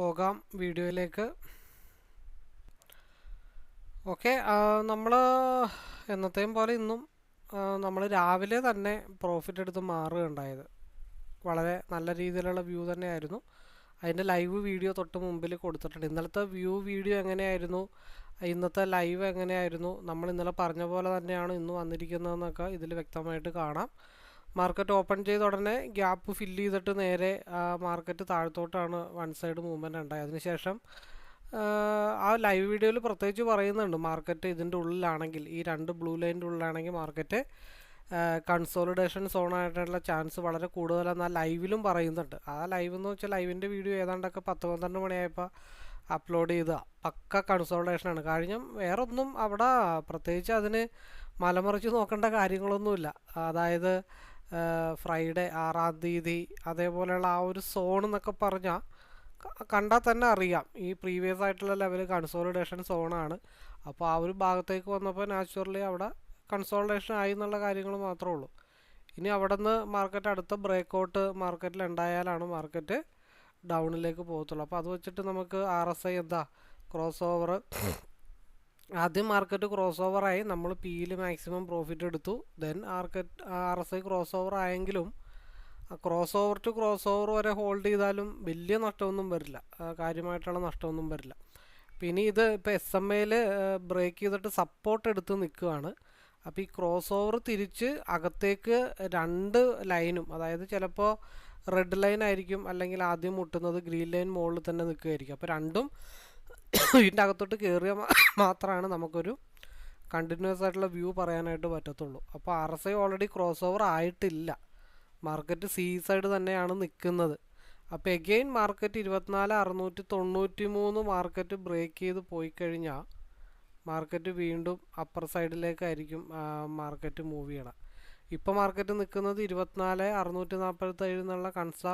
പോകാം വീഡിയോയിലേക്ക്. ഓക്കെ നമ്മൾ എന്നത്തെയും പോലെ ഇന്നും നമ്മൾ രാവിലെ തന്നെ പ്രോഫിറ്റ് എടുത്ത് മാറുകയുണ്ടായത്. വളരെ നല്ല രീതിയിലുള്ള വ്യൂ തന്നെയായിരുന്നു. അതിന്റെ ലൈവ് വീഡിയോ തൊട്ട് മുമ്പിൽ കൊടുത്തിട്ടുണ്ട്. ഇന്നലത്തെ വ്യൂ വീഡിയോ എങ്ങനെയായിരുന്നു? ഇന്നത്തെ ലൈവ് എങ്ങനെയായിരുന്നു? നമ്മൾ ഇന്നലെ പറഞ്ഞ പോലെ തന്നെയാണ് ഇന്ന് വന്നിരിക്കുന്നതെന്നൊക്കെ ഇതിൽ വ്യക്തമായിട്ട് കാണാം. മാർക്കറ്റ് ഓപ്പൺ ചെയ്ത ഉടനെ ഗ്യാപ്പ് ഫില്ല് ചെയ്തിട്ട് നേരെ മാർക്കറ്റ് താഴത്തോട്ടാണ് വൺ സൈഡ് മൂവ്മെന്റ് ഉണ്ടായത്. അതിനുശേഷം ആ ലൈവ് വീഡിയോയിൽ പ്രത്യേകിച്ച് പറയുന്നുണ്ട് മാർക്കറ്റ് ഇതിന്റെ ഉള്ളിലാണെങ്കിൽ ഈ രണ്ട് ബ്ലൂ ലൈന്റെ ഉള്ളിലാണെങ്കിൽ മാർക്കറ്റ് കൺസോളിഡേഷൻ സോണായിട്ടുള്ള ചാൻസ് വളരെ കൂടുതലാണ് ആ ലൈവിലും പറയുന്നുണ്ട്. ആ ലൈവ് എന്ന് വെച്ചാൽ ലൈവിന്റെ വീഡിയോ ഏതാണ്ടൊക്കെ പത്ത് പന്ത്രണ്ട് മണിയായപ്പോൾ അപ്ലോഡ് ചെയ്ത പക്ക കൺസോൾട്ടേഷനാണ് കഴിഞ്ഞ വേറെ ഒന്നും അവിടെ പ്രത്യേകിച്ച് അതിന് മലമറിച്ച് നോക്കേണ്ട കാര്യങ്ങളൊന്നുമില്ല. അതായത് ഫ്രൈഡേ ആറാം തീയതി അതേപോലെയുള്ള ആ ഒരു സോൺ എന്നൊക്കെ പറഞ്ഞാൽ കണ്ടാൽ തന്നെ അറിയാം. ഈ പ്രീവിയസ് ആയിട്ടുള്ള ലെവൽ കൺസോളിഡേഷൻ സോണാണ് അപ്പോൾ ആ ഒരു ഭാഗത്തേക്ക് വന്നപ്പോൾ നാച്ചുറലി അവിടെ കൺസോളിഡേഷൻ ആയി എന്നുള്ള കാര്യങ്ങൾ മാത്രമേ ഉള്ളൂ. ഇനി അവിടെ നിന്ന് മാർക്കറ്റ് അടുത്ത ബ്രേക്ക് ഔട്ട് മാർക്കറ്റിൽ ഉണ്ടായാലാണ് മാർക്കറ്റ് ഡൗണിലേക്ക് പോകത്തുള്ളൂ. അപ്പോൾ അത് വെച്ചിട്ട് നമുക്ക് ആർ എസ് ഐ എന്താ ക്രോസ് ഓവർ ആദ്യം മാർക്കറ്റ് ക്രോസ് ആയി. നമ്മൾ പിയിൽ മാക്സിമം പ്രോഫിറ്റ് എടുത്തു. Then market R S I cross over ആയെങ്കിലും cross over to cross over വരെ ഹോൾഡ് ചെയ്താലും വലിയ നഷ്ടമൊന്നും വരില്ല. കാര്യമായിട്ടുള്ള നഷ്ടമൊന്നും വരില്ല. പിന്നെ ഇത് ഇപ്പോൾ എസ് എം എയിൽ ബ്രേക്ക് ചെയ്തിട്ട് സപ്പോർട്ട് എടുത്ത് നിൽക്കുകയാണ്. അപ്പോൾ ഈ ക്രോസ് ഓവർ തിരിച്ച് അകത്തേക്ക് രണ്ട് ലൈനും അതായത് ചിലപ്പോൾ റെഡ് ലൈൻ ആയിരിക്കും അല്ലെങ്കിൽ ആദ്യം മുട്ടുന്നത് ഗ്രീൻ ലൈൻ മുകളിൽ തന്നെ നിൽക്കുകയായിരിക്കും. അപ്പോൾ രണ്ടും ഇതിന്റെ അകത്തോട്ട് കയറിയ മാത്രമാണ് നമുക്കൊരു കണ്ടിന്യൂസ് ആയിട്ടുള്ള വ്യൂ പറയാനായിട്ട് പറ്റത്തുള്ളൂ. അപ്പോൾ R S I already cross over ആയിട്ടില്ല. മാർക്കറ്റ് സി സൈഡ് തന്നെയാണ് നിൽക്കുന്നത് അപ്പോൾ എഗെയിൻ മാർക്കറ്റ് ഇരുപത്തിനാല് അറുന്നൂറ്റി തൊണ്ണൂറ്റി മൂന്ന് മാർക്കറ്റ് ബ്രേക്ക് ചെയ്ത് പോയി കഴിഞ്ഞാൽ മാർക്കറ്റ് വീണ്ടും അപ്പർ സൈഡിലേക്കായിരിക്കും മാർക്കറ്റ് മൂവ് ചെയ്യണം. ഇപ്പോൾ മാർക്കറ്റ് നിൽക്കുന്നത് ഇരുപത്തിനാല് അറുന്നൂറ്റി നാൽപ്പത്തേഴ് എന്നുള്ള കൺസ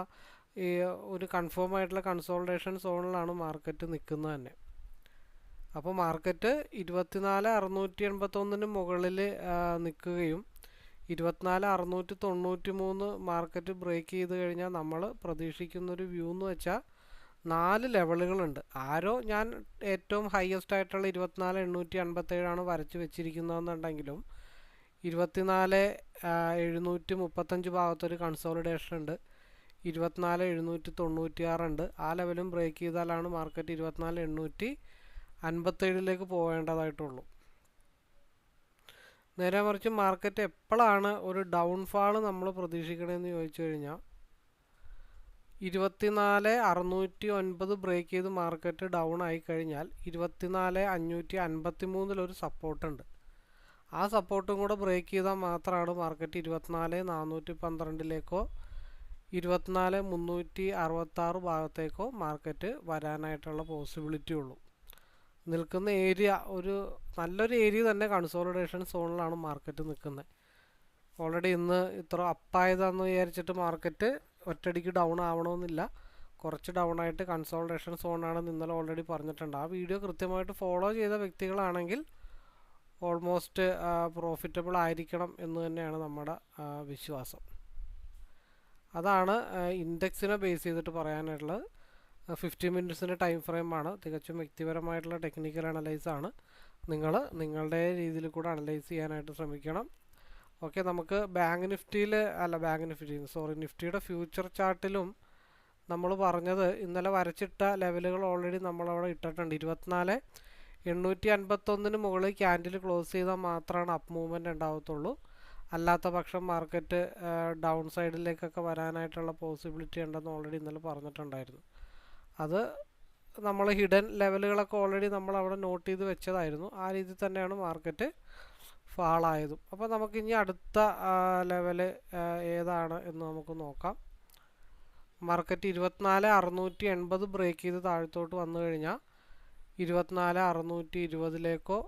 ഈ ഒരു കൺഫേം ആയിട്ടുള്ള കൺസോൾട്ടേഷൻ സോണിലാണ് മാർക്കറ്റ് നിൽക്കുന്നത് തന്നെ. അപ്പോൾ മാർക്കറ്റ് ഇരുപത്തിനാല് അറുന്നൂറ്റി എൺപത്തൊന്നിന് മുകളിൽ നിൽക്കുകയും ഇരുപത്തിനാല് അറുന്നൂറ്റി തൊണ്ണൂറ്റി മൂന്ന് മാർക്കറ്റ് ബ്രേക്ക് ചെയ്ത് കഴിഞ്ഞാൽ നമ്മൾ പ്രതീക്ഷിക്കുന്നൊരു വ്യൂ എന്ന് വെച്ചാൽ നാല് ലെവലുകളുണ്ട്. ആരോ ഞാൻ ഏറ്റവും ഹയസ്റ്റ് ആയിട്ടുള്ള ഇരുപത്തിനാല് എണ്ണൂറ്റി അൻപത്തേഴാണ് വരച്ച് വെച്ചിരിക്കുന്നതെന്നുണ്ടെങ്കിലും ഇരുപത്തിനാല് എഴുന്നൂറ്റി മുപ്പത്തഞ്ച് ഭാഗത്തൊരു കൺസോളിഡേഷൻ ഉണ്ട്. ഇരുപത്തിനാല് എഴുന്നൂറ്റി തൊണ്ണൂറ്റിയാറുണ്ട് ആ ലെവലും ബ്രേക്ക് ചെയ്താലാണ് മാർക്കറ്റ് ഇരുപത്തിനാല് എണ്ണൂറ്റി അൻപത്തേഴിലേക്ക് പോകേണ്ടതായിട്ടുള്ളൂ. നേരെ മറിച്ച് മാർക്കറ്റ് എപ്പോഴാണ് ഒരു ഡൗൺഫാൾ നമ്മൾ പ്രതീക്ഷിക്കണമെന്ന് ചോദിച്ചു കഴിഞ്ഞാൽ ഇരുപത്തിനാല് അറുന്നൂറ്റി ഒൻപത് ബ്രേക്ക് ചെയ്ത് മാർക്കറ്റ് ഡൗൺ ആയി കഴിഞ്ഞാൽ ഇരുപത്തിനാല് അഞ്ഞൂറ്റി അൻപത്തി മൂന്നിലൊരു സപ്പോർട്ടുണ്ട് ആ സപ്പോർട്ടും കൂടെ ബ്രേക്ക് ചെയ്താൽ മാത്രമാണ് മാർക്കറ്റ് ഇരുപത്തിനാല് നാനൂറ്റി പന്ത്രണ്ടിലേക്കോ ഇരുപത്തിനാല് മുന്നൂറ്റി അറുപത്താറ് ഭാഗത്തേക്കോ മാർക്കറ്റ് വരാനായിട്ടുള്ള പോസിബിലിറ്റി ഉള്ളൂ. നിൽക്കുന്ന ഏരിയ ഒരു നല്ലൊരു ഏരിയ തന്നെ കൺസോളിഡേഷൻ സോണിലാണ് മാർക്കറ്റ് നിൽക്കുന്നത് ഓൾറെഡി ഇന്ന് ഇത്ര അപ്പായതാന്ന് വിചാരിച്ചിട്ട് മാർക്കറ്റ് ഒറ്റടിക്ക് ഡൗൺ ആവണമെന്നില്ല കുറച്ച് ഡൗൺ ആയിട്ട് കൺസോൾട്ടേഷൻ സോണാണെന്ന് ഇന്നലെ ഓൾറെഡി പറഞ്ഞിട്ടുണ്ട്. ആ വീഡിയോ കൃത്യമായിട്ട് ഫോളോ ചെയ്ത വ്യക്തികളാണെങ്കിൽ ഓൾമോസ്റ്റ് പ്രോഫിറ്റബിൾ ആയിരിക്കണം എന്ന് തന്നെയാണ് നമ്മുടെ വിശ്വാസം. അതാണ് ഇൻഡെക്സിനെ ബേസ് ചെയ്തിട്ട് പറയാനായിട്ടുള്ളത് ഫിഫ്റ്റി മിനിറ്റ്സിന്റെ ടൈം ഫ്രെയിമാണ് തികച്ചും വ്യക്തിപരമായിട്ടുള്ള ടെക്നിക്കൽ അനലൈസ് ആണ്. നിങ്ങൾ നിങ്ങളുടെ രീതിയിൽ കൂടെ അനലൈസ് ചെയ്യാനായിട്ട് ശ്രമിക്കണം. ഓക്കെ നമുക്ക് ബാങ്ക് നിഫ്റ്റിയിൽ അല്ല ബാങ്ക് നിഫ്റ്റി സോറി നിഫ്റ്റിയുടെ ഫ്യൂച്ചർ ചാർട്ടിലും നമ്മൾ പറഞ്ഞത് ഇന്നലെ വരച്ചിട്ട ലെവലുകൾ ഓൾറെഡി നമ്മളവിടെ ഇട്ടിട്ടുണ്ട്. ഇരുപത്തിനാല് എണ്ണൂറ്റി അൻപത്തൊന്നിന് മുകളിൽ ക്യാൻഡിൽ ക്ലോസ് ചെയ്താൽ മാത്രമാണ് അപ്പ് മൂവ്മെന്റ് ഉണ്ടാവത്തുള്ളൂ. അല്ലാത്ത പക്ഷം മാർക്കറ്റ് ഡൗൺ സൈഡിലേക്കൊക്കെ വരാനായിട്ടുള്ള പോസിബിലിറ്റി ഉണ്ടെന്ന് ഓൾറെഡി ഇന്നലെ പറഞ്ഞിട്ടുണ്ടായിരുന്നു. അത് നമ്മൾ ഹിഡൻ ലെവലുകളൊക്കെ ഓൾറെഡി നമ്മൾ അവിടെ നോട്ട് ചെയ്ത് വെച്ചതായിരുന്നു. ആ രീതിയിൽ തന്നെയാണ് മാർക്കറ്റ് ഫാളായതും. അപ്പോൾ നമുക്ക് ഇനി അടുത്ത ലെവൽ ഏതാണ് എന്ന് നമുക്ക് നോക്കാം. മാർക്കറ്റ് ഇരുപത്തിനാല് അറുന്നൂറ്റി എൺപത് ബ്രേക്ക് ചെയ്ത് താഴത്തോട്ട് വന്നു കഴിഞ്ഞാൽ ഇരുപത്തിനാല് അറുന്നൂറ്റി ഇരുപതിലേക്കോ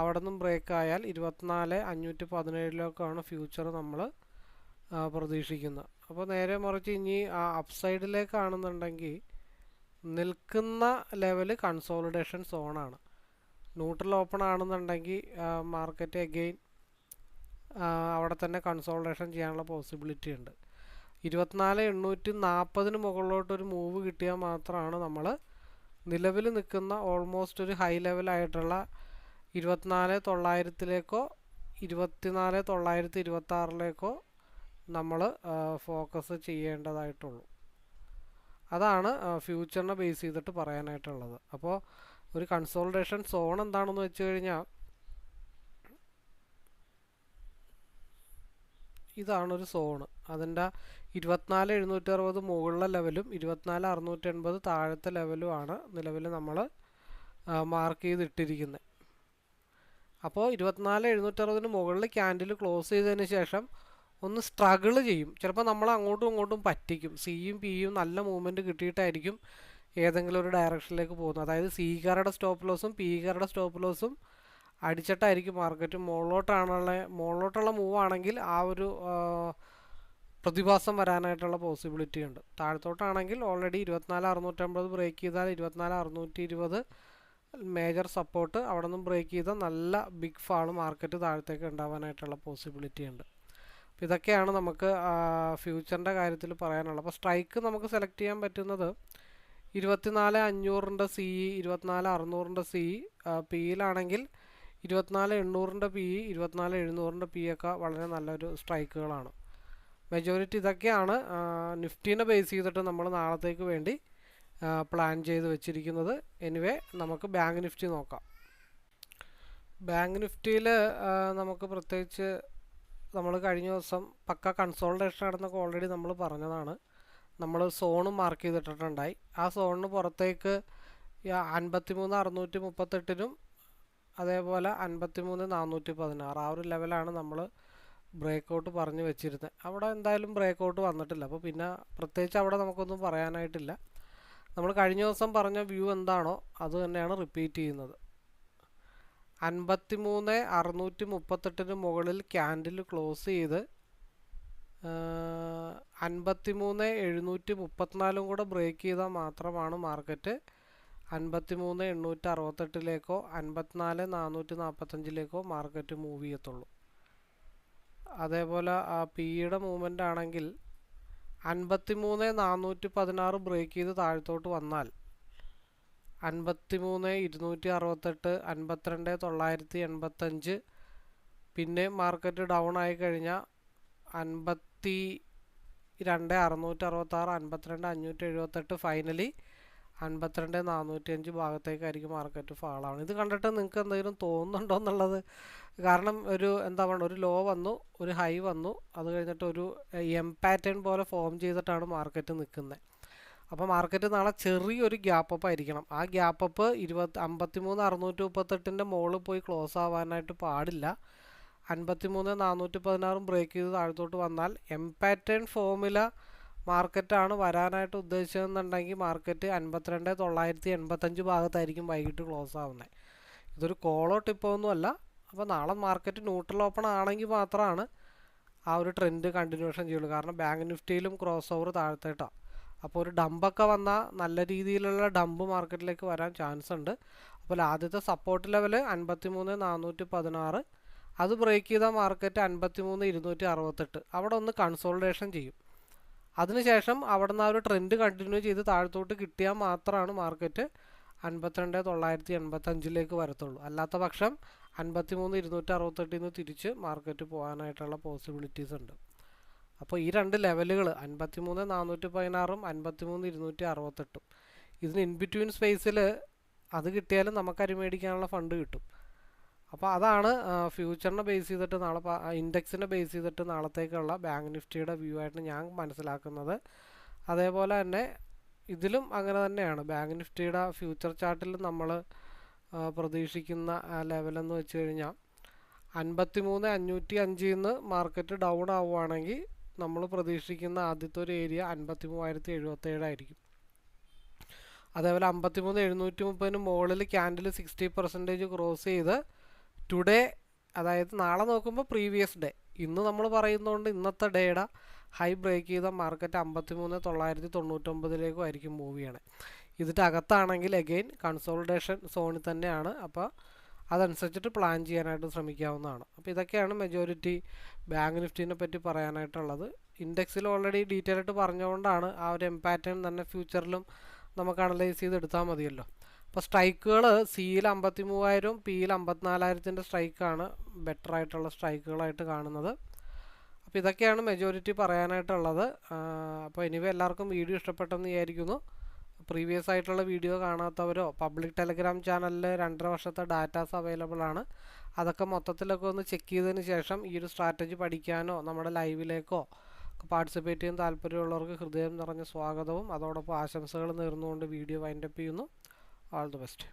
അവിടെ നിന്നും ബ്രേക്ക് ആയാൽ ഇരുപത്തിനാല് അഞ്ഞൂറ്റി പതിനേഴിലേക്കാണ് ഫ്യൂച്ചർ നമ്മൾ പ്രതീക്ഷിക്കുന്നത്. അപ്പോൾ നേരെ മറിച്ച് ഇനി ആ അപ്സൈഡിലേക്കാണെന്നുണ്ടെങ്കിൽ നിൽക്കുന്ന ലെവൽ കൺസോളിഡേഷൻ സോണാണ് ന്യൂട്രൽ ഓപ്പൺ ആണെന്നുണ്ടെങ്കിൽ മാർക്കറ്റ് അഗെയിൻ അവിടെ തന്നെ കൺസോളിഡേഷൻ ചെയ്യാനുള്ള പോസിബിലിറ്റി ഉണ്ട്. ഇരുപത്തിനാല് എണ്ണൂറ്റി നാൽപ്പതിന് മുകളിലോട്ടൊരു മൂവ് കിട്ടിയാൽ മാത്രമാണ് നമ്മൾ നിലവിൽ നിൽക്കുന്ന ഓൾമോസ്റ്റ് ഒരു ഹൈ ലെവലായിട്ടുള്ള ഇരുപത്തിനാല് തൊള്ളായിരത്തിലേക്കോ ഇരുപത്തിനാല് തൊള്ളായിരത്തി ഇരുപത്താറിലേക്കോ നമ്മൾ ഫോക്കസ് ചെയ്യേണ്ടതായിട്ടുള്ളൂ. അതാണ് ഫ്യൂച്ചറിനെ ബേസ് ചെയ്തിട്ട് പറയാനായിട്ടുള്ളത്. അപ്പോൾ ഒരു കൺസോൾട്ടേഷൻ സോൺ എന്താണെന്ന് വെച്ച് കഴിഞ്ഞാൽ ഇതാണൊരു സോണ് അതിന്റെ ഇരുപത്തിനാല് എഴുന്നൂറ്റി അറുപത് മുകളിലെ ലെവലും ഇരുപത്തിനാല് അറുന്നൂറ്റി എൺപത് താഴത്തെ ലെവലുമാണ് നിലവിൽ നമ്മൾ മാർക്ക് ചെയ്തിട്ടിരിക്കുന്നത് അപ്പോൾ ഇരുപത്തിനാല് എഴുന്നൂറ്ററുപതിന് മുകളിൽ ക്യാൻഡിൽ ക്ലോസ് ചെയ്തതിന് ശേഷം ഒന്ന് സ്ട്രഗിൾ ചെയ്യും. ചിലപ്പോൾ നമ്മൾ അങ്ങോട്ടും ഇങ്ങോട്ടും പറ്റിക്കും. സിയും പിയും നല്ല മൂവ്മെന്റ് കിട്ടിയിട്ടായിരിക്കും ഏതെങ്കിലും ഒരു ഡയറക്ഷനിലേക്ക് പോകുന്നത്. അതായത് സിക്കാരുടെ സ്റ്റോപ്പ് ലോസും പിക്കാരുടെ സ്റ്റോപ്പ് ലോസും അടിച്ചിട്ടായിരിക്കും മാർക്കറ്റ് മുകളിലോട്ടാണുള്ള മുകളിലോട്ടുള്ള മൂവ് ആണെങ്കിൽ ആ ഒരു പ്രതിഭാസം വരാനായിട്ടുള്ള പോസിബിലിറ്റി ഉണ്ട്. താഴത്തോട്ടാണെങ്കിൽ ഓൾറെഡി ഇരുപത്തിനാല് അറുന്നൂറ്റമ്പത് ബ്രേക്ക് ചെയ്താൽ ഇരുപത്തിനാല് അറുന്നൂറ്റി ഇരുപത് മേജർ സപ്പോർട്ട് അവിടെ നിന്നും ബ്രേക്ക് ചെയ്താൽ നല്ല ബിഗ് ഫാൾ മാർക്കറ്റ് താഴത്തേക്ക് ഉണ്ടാവാനായിട്ടുള്ള പോസിബിലിറ്റി ഉണ്ട്. അപ്പോൾ ഇതൊക്കെയാണ് നമുക്ക് ഫ്യൂച്ചറിന്റെ കാര്യത്തിൽ പറയാനുള്ളത്. അപ്പോൾ സ്ട്രൈക്ക് നമുക്ക് സെലക്ട് ചെയ്യാൻ പറ്റുന്നത് ഇരുപത്തിനാല് അഞ്ഞൂറിന്റെ സി ഇരുപത്തിനാല് അറുന്നൂറിന്റെ സി ഇ പിയിലാണെങ്കിൽ ഇരുപത്തിനാല് എണ്ണൂറിന്റെ പി ഇരുപത്തിനാല് എഴുന്നൂറിന്റെ പി ഒക്കെ വളരെ നല്ലൊരു സ്ട്രൈക്കുകളാണ്. മെജോറിറ്റി ഇതൊക്കെയാണ് നിഫ്റ്റീനെ ബേസ് ചെയ്തിട്ട് നമ്മൾ നാളത്തേക്ക് വേണ്ടി പ്ലാൻ ചെയ്ത് വെച്ചിരിക്കുന്നത്. എനിവേ നമുക്ക് ബാങ്ക് നിഫ്റ്റി നോക്കാം. ബാങ്ക് നിഫ്റ്റിയിൽ നമുക്ക് പ്രത്യേകിച്ച് നമ്മൾ കഴിഞ്ഞ ദിവസം പക്ക കൺസോൾട്ടേഷൻ നടന്നൊക്കെ ഓൾറെഡി നമ്മൾ പറഞ്ഞതാണ്. നമ്മൾ സോണും മാർക്ക് ചെയ്തിട്ടുണ്ടായി ആ സോണിന് പുറത്തേക്ക് അൻപത്തി മൂന്ന് അറുന്നൂറ്റി മുപ്പത്തെട്ടിനും അതേപോലെ അൻപത്തി മൂന്ന് നാനൂറ്റി പതിനാറ് ആ ഒരു ലെവലാണ് നമ്മൾ ബ്രേക്ക് ഔട്ട് പറഞ്ഞു വെച്ചിരുന്നത് അവിടെ എന്തായാലും ബ്രേക്ക് ഔട്ട് വന്നിട്ടില്ല. അപ്പോൾ പിന്നെ പ്രത്യേകിച്ച് അവിടെ നമുക്കൊന്നും പറയാനായിട്ടില്ല. നമ്മൾ കഴിഞ്ഞ ദിവസം പറഞ്ഞ വ്യൂ എന്താണോ അത് തന്നെയാണ് റിപ്പീറ്റ് ചെയ്യുന്നത്. അൻപത്തി മൂന്ന് അറുന്നൂറ്റി മുപ്പത്തെട്ടിന് മുകളിൽ ക്യാൻഡിൽ ക്ലോസ് ചെയ്ത് അൻപത്തി മൂന്ന് എഴുന്നൂറ്റി മുപ്പത്തിനാലും കൂടെ ബ്രേക്ക് ചെയ്താൽ മാത്രമാണ് മാർക്കറ്റ്. അൻപത്തി മൂന്ന് എണ്ണൂറ്റി അറുപത്തെട്ടിലേക്കോ അൻപത്തിനാല് നാനൂറ്റി നാൽപ്പത്തഞ്ചിലേക്കോ മാർക്കറ്റ് മൂവ് ചെയ്യത്തുള്ളൂ. അതേപോലെ ആ പിയുടെ മൂവ്മെന്റ് ആണെങ്കിൽ അൻപത്തി മൂന്ന് നാനൂറ്റി പതിനാറ് ബ്രേക്ക് ചെയ്ത് താഴത്തോട്ട് വന്നാൽ അൻപത്തി മൂന്ന് ഇരുന്നൂറ്റി അറുപത്തെട്ട് അൻപത്തിരണ്ട് തൊള്ളായിരത്തി എൺപത്തഞ്ച്. പിന്നെ മാർക്കറ്റ് ഡൗൺ ആയി കഴിഞ്ഞാൽ അൻപത്തി രണ്ട് അറുന്നൂറ്റി അറുപത്താറ് അൻപത്തിരണ്ട് അഞ്ഞൂറ്റി എഴുപത്തെട്ട്. ഫൈനലി അൻപത്തിരണ്ട് നാനൂറ്റി അഞ്ച് ഭാഗത്തേക്കായിരിക്കും മാർക്കറ്റ് ഫാളാണ് ഇത് കണ്ടിട്ട് നിങ്ങൾക്ക് എന്തെങ്കിലും തോന്നുന്നുണ്ടോ എന്നുള്ളത്? കാരണം ഒരു എന്താ പറയുക ഒരു ലോ വന്നു ഒരു ഹൈ വന്നു. അത് കഴിഞ്ഞിട്ട് ഒരു എം പാറ്റേൺ പോലെ ഫോം ചെയ്തിട്ടാണ് മാർക്കറ്റ് നിൽക്കുന്നത് അപ്പോൾ മാർക്കറ്റ് നാളെ ചെറിയൊരു ഗ്യാപ്പ് അപ്പ് ആയിരിക്കണം. ആ ഗ്യാപ്പ് അപ്പ് ഇരുപത്തി അമ്പത്തി മൂന്ന് അറുന്നൂറ്റി മുപ്പത്തെട്ടിന്റെ മുകളിൽ പോയി ക്ലോസ് ആവാനായിട്ട് പാടില്ല. അൻപത്തി മൂന്ന് നാനൂറ്റി പതിനാറും ബ്രേക്ക് ചെയ്ത് താഴത്തോട്ട് വന്നാൽ എം പാറ്റേൺ ഫോമില മാർക്കറ്റാണ് വരാനായിട്ട് ഉദ്ദേശിച്ചതെന്നുണ്ടെങ്കിൽ മാർക്കറ്റ് അൻപത്തിരണ്ട് തൊള്ളായിരത്തി എൺപത്തഞ്ച് ഭാഗത്തായിരിക്കും വൈകിട്ട് ക്ലോസ് ആവുന്നത്. ഇതൊരു കോളോ ടിപ്പോ ഒന്നുമല്ല അപ്പോൾ നാളെ മാർക്കറ്റ് ന്യൂട്രൽ ഓപ്പൺ ആണെങ്കിൽ മാത്രമാണ് ആ ഒരു ട്രെൻഡ് കണ്ടിന്യൂഷൻ ചെയ്യുള്ളൂ. കാരണം ബാങ്ക് നിഫ്റ്റിയിലും ക്രോസ് ഓവർ താഴത്തേട്ടാണ് അപ്പോൾ ഒരു ഡമ്പൊക്കെ വന്നാൽ നല്ല രീതിയിലുള്ള ഡമ്പ് മാർക്കറ്റിലേക്ക് വരാൻ ചാൻസ് ഉണ്ട്. അപ്പോൾ ആദ്യത്തെ സപ്പോർട്ട് ലെവൽ അൻപത്തി മൂന്ന് നാനൂറ്റി പതിനാറ് അത് ബ്രേക്ക് ചെയ്ത മാർക്കറ്റ് അൻപത്തി മൂന്ന് ഇരുന്നൂറ്റി അറുപത്തെട്ട് അവിടെ ഒന്ന് കൺസോൾട്ടേഷൻ ചെയ്യും. അതിനുശേഷം അവിടെ നിന്ന് ആ ഒരു ട്രെൻഡ് കണ്ടിന്യൂ ചെയ്ത് താഴത്തോട്ട് കിട്ടിയാൽ മാത്രമാണ് മാർക്കറ്റ് അൻപത്തിരണ്ട് തൊള്ളായിരത്തി എൺപത്തഞ്ചിലേക്ക് വരത്തുള്ളൂ. അല്ലാത്ത പക്ഷം അൻപത്തി മൂന്ന് ഇരുന്നൂറ്റി അറുപത്തെട്ടിൽ നിന്ന് തിരിച്ച് മാർക്കറ്റ് പോകാനായിട്ടുള്ള പോസിബിലിറ്റീസ് ഉണ്ട്. അപ്പോൾ ഈ രണ്ട് ലെവലുകൾ അൻപത്തി മൂന്ന് നാനൂറ്റി പതിനാറും അൻപത്തി മൂന്ന് ഇരുന്നൂറ്റി അറുപത്തെട്ടും ഇതിന് ഇൻ ബിറ്റ്വീൻ സ്പേസിൽ അത് കിട്ടിയാലും നമുക്ക് അരിമേടിക്കാനുള്ള ഫണ്ട് കിട്ടും. അപ്പോൾ അതാണ് ഫ്യൂച്ചറിനെ ബേസ് ചെയ്തിട്ട് നാളെ ഇൻഡെക്സിനെ ബേസ് ചെയ്തിട്ട് നാളത്തേക്കുള്ള ബാങ്ക് നിഫ്റ്റിയുടെ വ്യൂ ആയിട്ട് ഞാൻ മനസ്സിലാക്കുന്നത്. അതേപോലെ തന്നെ ഇതിലും അങ്ങനെ തന്നെയാണ്. ബാങ്ക് നിഫ്റ്റിയുടെ ഫ്യൂച്ചർ ചാർട്ടിൽ നമ്മൾ പ്രതീക്ഷിക്കുന്ന ലെവലെന്ന് വെച്ച് കഴിഞ്ഞാൽ അൻപത്തി മൂന്ന് അഞ്ഞൂറ്റി അഞ്ചിൽ നിന്ന് മാർക്കറ്റ് ഡൗൺ ആവുകയാണെങ്കിൽ നമ്മൾ പ്രതീക്ഷിക്കുന്ന ആദ്യത്തെ ഒരു ഏരിയ അൻപത്തി മൂവായിരത്തി എഴുപത്തേഴായിരിക്കും അതേപോലെ അമ്പത്തി മൂന്ന് എഴുന്നൂറ്റി മുപ്പതിന് മുകളിൽ ക്യാൻഡിൽ സിക്സ്റ്റി പെർസെന്റേജ് ക്രോസ് ചെയ്ത് ടുഡേ അതായത് നാളെ നോക്കുമ്പോൾ പ്രീവിയസ് ഡേ. ഇന്ന് നമ്മൾ പറയുന്നതുകൊണ്ട് ഇന്നത്തെ ഡേയുടെ ഹൈ ബ്രേക്ക് ചെയ്ത മാർക്കറ്റ് അമ്പത്തി മൂന്ന് തൊള്ളായിരത്തി തൊണ്ണൂറ്റൊമ്പതിലേക്കും ആയിരിക്കും മൂവ് ചെയ്യണേ. ഇതിന്റെ അകത്താണെങ്കിൽ അഗെയിൻ കൺസോൾട്ടേഷൻ സോണിൽ തന്നെയാണ്. അപ്പോൾ അതനുസരിച്ചിട്ട് പ്ലാൻ ചെയ്യാനായിട്ട് ശ്രമിക്കാവുന്നതാണ്. അപ്പോൾ ഇതൊക്കെയാണ് മെജോറിറ്റി ബാങ്ക് നിഫ്റ്റിനെ പറ്റി പറയാനായിട്ടുള്ളത്. ഇൻഡെക്സിൽ ഓൾറെഡി ഡീറ്റെയിൽ ആയിട്ട് പറഞ്ഞുകൊണ്ടാണ് ആ ഒരു എം പാറ്റേൺ തന്നെ ഫ്യൂച്ചറിലും നമുക്ക് അനലൈസ് ചെയ്ത് എടുത്താൽ മതിയല്ലോ അപ്പോൾ സ്ട്രൈക്കുകൾ സിയിൽ അമ്പത്തി മൂവായിരവും പിയിൽ അമ്പത്തിനാലായിരത്തിന്റെ സ്ട്രൈക്കാണ് ബെറ്റർ ആയിട്ടുള്ള സ്ട്രൈക്കുകളായിട്ട് കാണുന്നത്. അപ്പോൾ ഇതൊക്കെയാണ് മെജോറിറ്റി പറയാനായിട്ടുള്ളത്. അപ്പോൾ എനിവേ എല്ലാവർക്കും വീഡിയോ ഇഷ്ടപ്പെട്ടെന്ന് വിചാരിക്കുന്നു. പ്രീവിയസ് ആയിട്ടുള്ള വീഡിയോ കാണാത്തവരോ പബ്ലിക് ടെലിഗ്രാം ചാനലിൽ രണ്ടര വർഷത്തെ ഡാറ്റാസ് അവൈലബിൾ ആണ്. അതൊക്കെ മൊത്തത്തിലൊക്കെ ഒന്ന് ചെക്ക് ചെയ്തതിന് ശേഷം ഈ ഒരു സ്ട്രാറ്റജി പഠിക്കാനോ നമ്മുടെ ലൈവിലേക്കോ പാർട്ടിസിപ്പേറ്റ് ചെയ്യാൻ താല്പര്യമുള്ളവർക്ക് ഹൃദയം നിറഞ്ഞ സ്വാഗതവും അതോടൊപ്പം ആശംസകൾ നേർന്നുകൊണ്ട് വീഡിയോ വൈൻഡപ്പ് ചെയ്യുന്നു. All the best